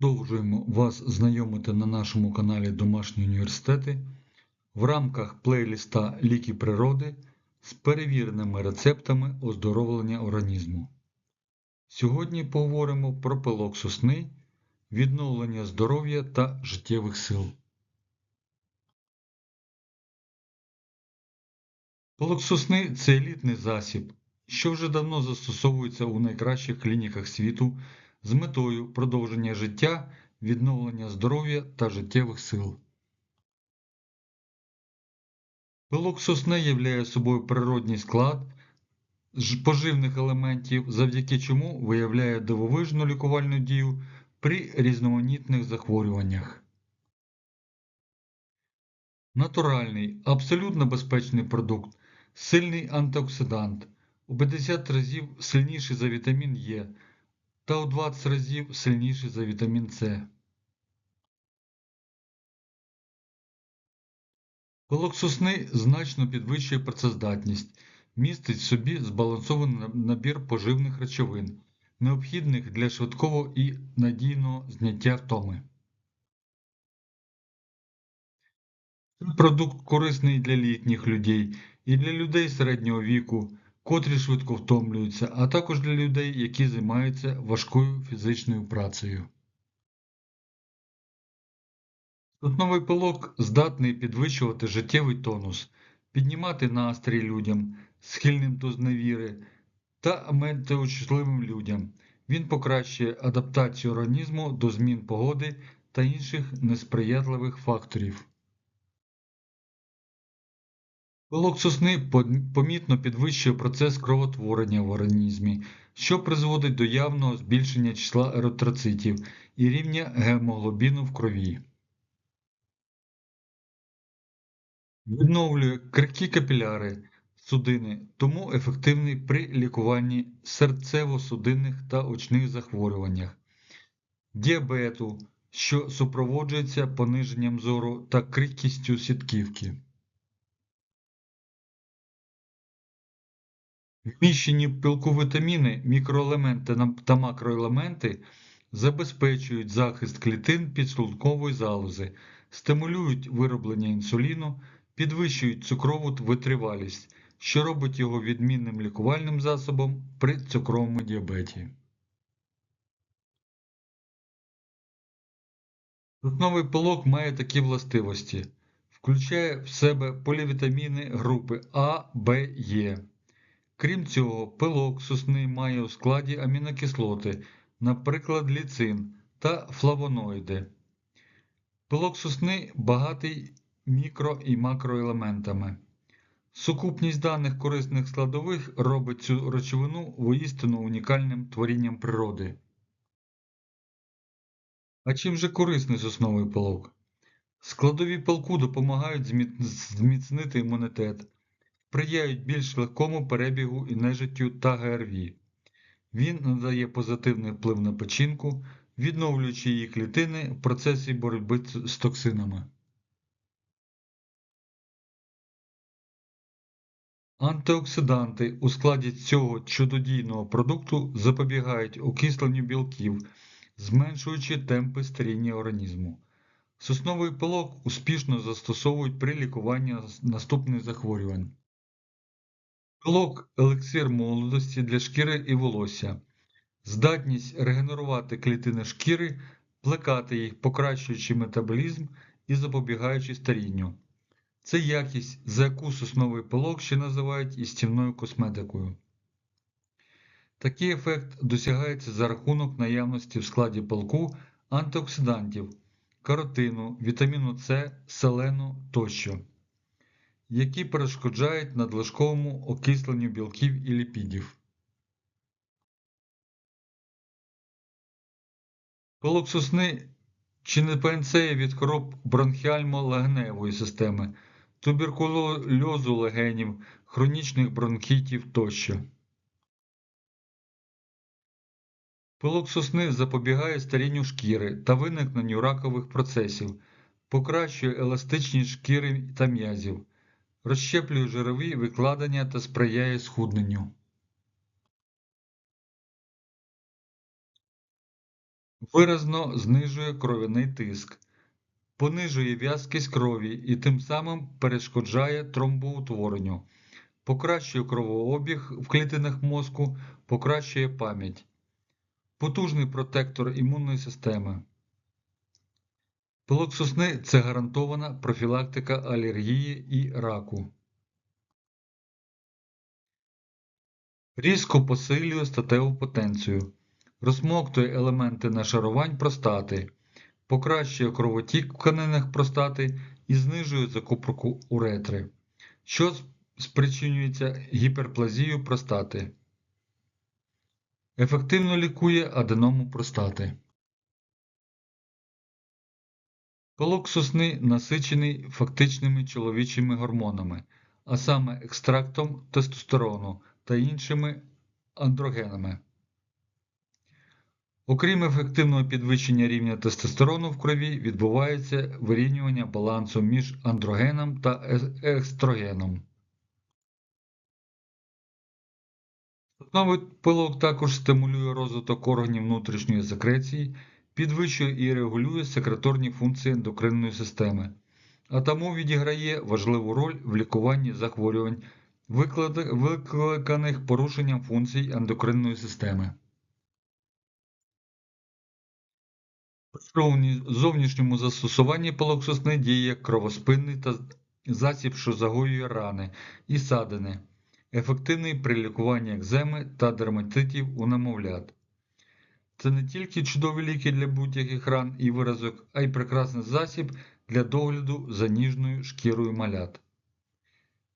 Продовжуємо вас знайомити на нашому каналі Домашні університети в рамках плейліста Ліки природи з перевіреними рецептами оздоровлення організму. Сьогодні поговоримо про пилок сосни, відновлення здоров'я та життєвих сил. Пилок сосни це елітний засіб, що вже давно застосовується у найкращих клініках світу з метою продовження життя, відновлення здоров'я та життєвих сил. Пилок сосни являє собою природній склад поживних елементів, завдяки чому виявляє дивовижну лікувальну дію при різноманітних захворюваннях. Натуральний, абсолютно безпечний продукт, сильний антиоксидант, у 50 разів сильніший за вітамін Е та у 20 разів сильніший за вітамін С. Пилок сосни значно підвищує працездатність, містить в собі збалансований набір поживних речовин, необхідних для швидкого і надійного зняття втоми. Продукт корисний для літніх людей і для людей середнього віку, котрі швидко втомлюються, а також для людей, які займаються важкою фізичною працею. Сосновий пилок здатний підвищувати життєвий тонус, піднімати настрій людям, схильним до зневіри та метеочутливим людям. Він покращує адаптацію організму до змін погоди та інших несприятливих факторів. Пилок сосни помітно підвищує процес кровотворення в організмі, що призводить до явного збільшення числа еритроцитів і рівня гемоглобіну в крові. Відновлює крихкі капіляри судини, тому ефективний при лікуванні серцево-судинних та очних захворюваннях, діабету, що супроводжується пониженням зору та крихкістю сітківки. Вміщені в мікроелементи та макроелементи забезпечують захист клітин підшлункової залози, стимулюють вироблення інсуліну, підвищують цукрову витривалість, що робить його відмінним лікувальним засобом при цукровому діабеті. Сосновий пилок має такі властивості, включає в себе полівітаміни групи А, В, Е. Крім цього, пилок сосни має у складі амінокислоти, наприклад, ліцин та флавоноїди. Пилок сосни багатий мікро і макроелементами. Сукупність даних корисних складових робить цю речовину воістину унікальним творінням природи. А чим же корисний сосновий пилок? Складові пилку допомагають зміцнити імунітет сприяють більш легкому перебігу і нежиттю та ГРВІ. Він надає позитивний вплив на печінку, відновлюючи її клітини в процесі боротьби з токсинами. Антиоксиданти у складі цього чудодійного продукту запобігають окисленню білків, зменшуючи темпи старіння організму. Сосновий пилок успішно застосовують при лікуванні наступних захворювань. Пилок елексир молодості для шкіри і волосся, здатність регенерувати клітини шкіри, плекати їх, покращуючи метаболізм і запобігаючи старінню. Це якість, за яку сосновий пилок ще називають істівною косметикою. Такий ефект досягається за рахунок наявності в складі пилку антиоксидантів, каротину, вітаміну С, селену тощо які перешкоджають надлишковому окисленню білків і ліпідів. Пилоксусний чи не панцея від хвороб бронхіально-легневої системи, туберкульозу легенів, хронічних бронхітів тощо. Пилок сосни запобігає старінню шкіри та виникненню ракових процесів, покращує еластичність шкіри та м'язів, розщеплює жирові викладення та сприяє схудненню виразно знижує кров'яний тиск, понижує в'язкість крові і тим самим перешкоджає тромбоутворенню, покращує кровообіг в клітинах мозку, покращує пам'ять, потужний протектор імунної системи. Пилок сосни це гарантована профілактика алергії і раку. Різко посилює статеву потенцію, розмоктує елементи нашарувань простати, покращує кровотік в тканинах простати і знижує закупорку уретри, що спричинюється гіперплазією простати. Ефективно лікує аденому простати. Пилок сосни насичений фактичними чоловічими гормонами, а саме екстрактом тестостерону та іншими андрогенами. Окрім ефективного підвищення рівня тестостерону в крові, відбувається вирівнювання балансу між андрогеном та естрогеном. Сосновий пилок також стимулює розвиток органів внутрішньої секреції, підвищує і регулює секреторні функції ендокринної системи, а тому відіграє важливу роль в лікуванні захворювань, викликаних порушенням функцій ендокринної системи. При зовнішньому застосуванні палоксосни діє як кровоспинний та засіб, що загоює рани і садини, ефективний при лікуванні екземи та дерматитів у немовлят. Це не тільки чудові ліки для будь-яких ран і виразок, а й прекрасний засіб для догляду за ніжною шкірою малят.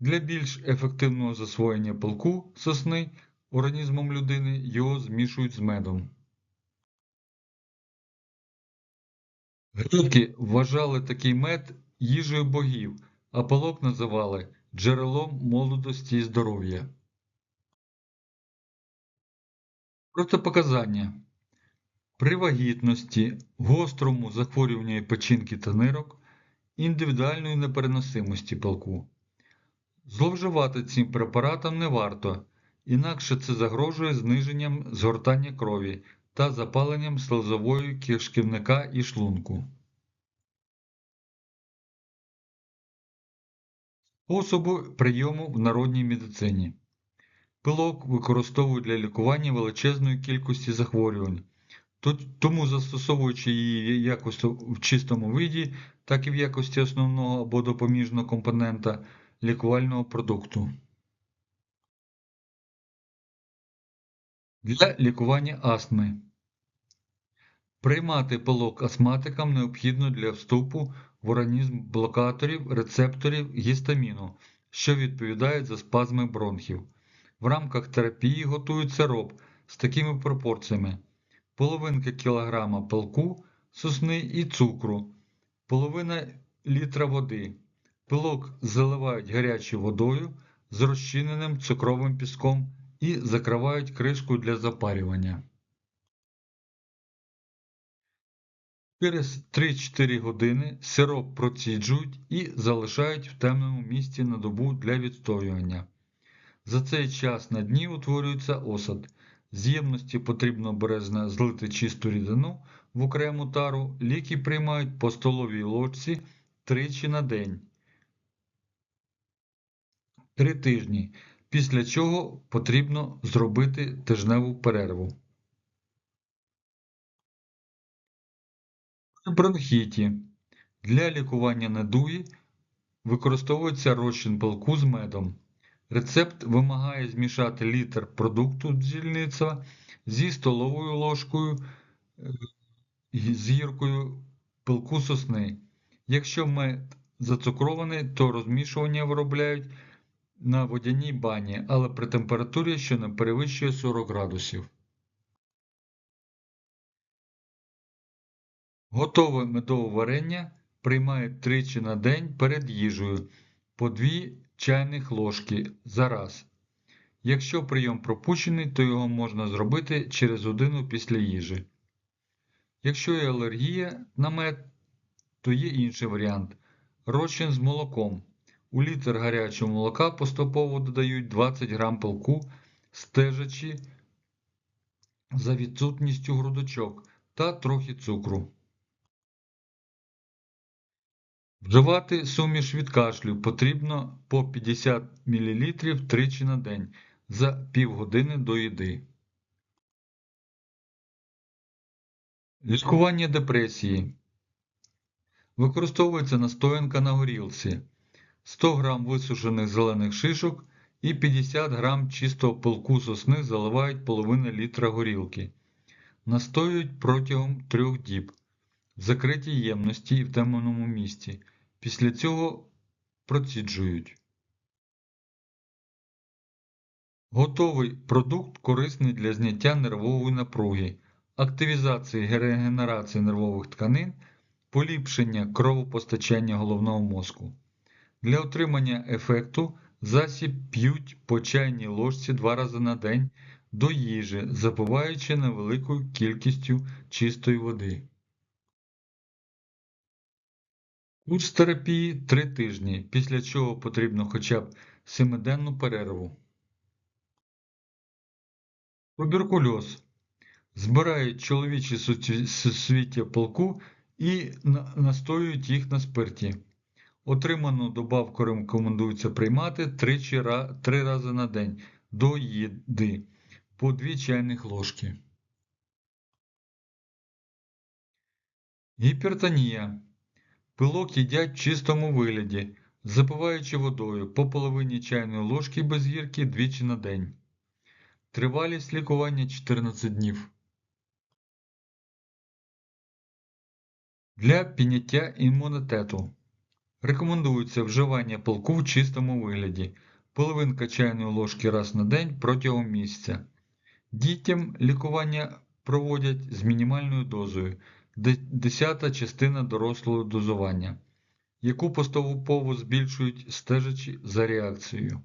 Для більш ефективного засвоєння пилку сосни організмом людини його змішують з медом. Греки вважали такий мед їжею богів, а пилок називали джерелом молодості і здоров'я. Протипоказання при вагітності, гострому захворюванні печінки та нирок, індивідуальної непереносимості пилку. Зловживати цим препаратом не варто, інакше це загрожує зниженням згортання крові та запаленням слизової кишківника і шлунку. Способи прийому в народній медицині. Пилок використовують для лікування величезної кількості захворювань, тому застосовуючи її як в чистому виді, так і в якості основного або допоміжного компонента лікувального продукту. Для лікування астми. Приймати пилок астматикам необхідно для вступу в організм блокаторів рецепторів гістаміну, що відповідають за спазми бронхів. В рамках терапії готують сироп з такими пропорціями: половинка кілограма пилку сосни і цукру, половина літра води. Пилок заливають гарячою водою з розчиненим цукровим піском і закривають кришку для запарювання. Через 3-4 години сироп проціджують і залишають в темному місці на добу для відстоювання. За цей час на дні утворюється осад. З ємності потрібно бережно злити чисту рідину в окрему тару, ліки приймають по столовій ложці тричі на день. Три тижні, після чого потрібно зробити тижневу перерву. При бронхіті для лікування недуги використовується розчин пилку з медом. Рецепт вимагає змішати літр продукту бджільництва зі столовою ложкою е, з гіркою пилку сосни. Якщо мед зацукрований, то розмішування виробляють на водяній бані, але при температурі, що не перевищує 40 градусів. Готове медове варення приймають тричі на день перед їжею по 2 чайних ложки за раз. Якщо прийом пропущений, то його можна зробити через годину після їжі. Якщо є алергія на мед, то є інший варіант розчин з молоком. У літр гарячого молока поступово додають 20 грам пилку, стежачи за відсутністю грудочок та трохи цукру. Вживати суміш від кашлю потрібно по 50 мл тричі на день за півгодини до їди. Лікування депресії. Використовується настоянка на горілці, 100 г висушених зелених шишок і 50 г чистого пилку сосни заливають половину літра горілки. Настоюють протягом 3 діб в закритій ємності і в темному місці. Після цього проціджують. Готовий продукт корисний для зняття нервової напруги, активізації регенерації нервових тканин, поліпшення кровопостачання головного мозку. Для отримання ефекту засіб п'ють по чайній ложці два рази на день до їжі, запиваючи невеликою кількістю чистої води. Курс терапії 3 тижні, після чого потрібно хоча б 7-денну перерву. Туберкульоз. Збирають чоловічі суцвіття полку і настоюють їх на спирті. Отриману добавку рекомендується приймати 3 рази на день до їди по 2 чайних ложки. Гіпертонія. Пилок їдять в чистому вигляді, запиваючи водою по половині чайної ложки без гірки двічі на день. Тривалість лікування 14 днів. Для підняття імунітету рекомендується вживання пилку в чистому вигляді, половинка чайної ложки раз на день протягом місяця. Дітям лікування проводять з мінімальною дозою десята частина дорослого дозування, яку поступово збільшують стежачи за реакцією.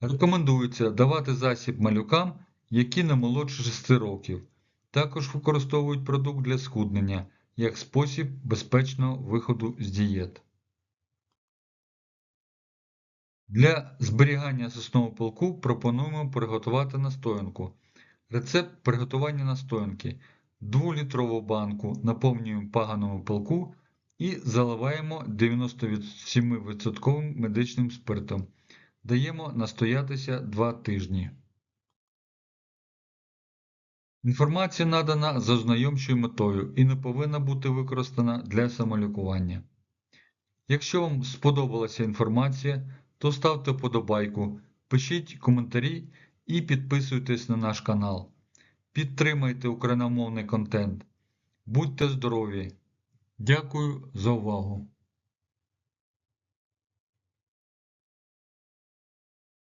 Рекомендується давати засіб малюкам, які не молодше 6 років. Також використовують продукт для схуднення як спосіб безпечного виходу з дієт. Для зберігання соснового пилку пропонуємо приготувати настоянку. Рецепт приготування настоянки. 2-літрову банку наповнюємо паганому пилку і заливаємо 97% медичним спиртом. Даємо настоятися 2 тижні. Інформація надана за ознайомчою метою і не повинна бути використана для самолікування. Якщо вам сподобалася інформація, то ставте вподобайку, пишіть коментарі і підписуйтесь на наш канал. Підтримайте україномовний контент. Будьте здорові! Дякую за увагу!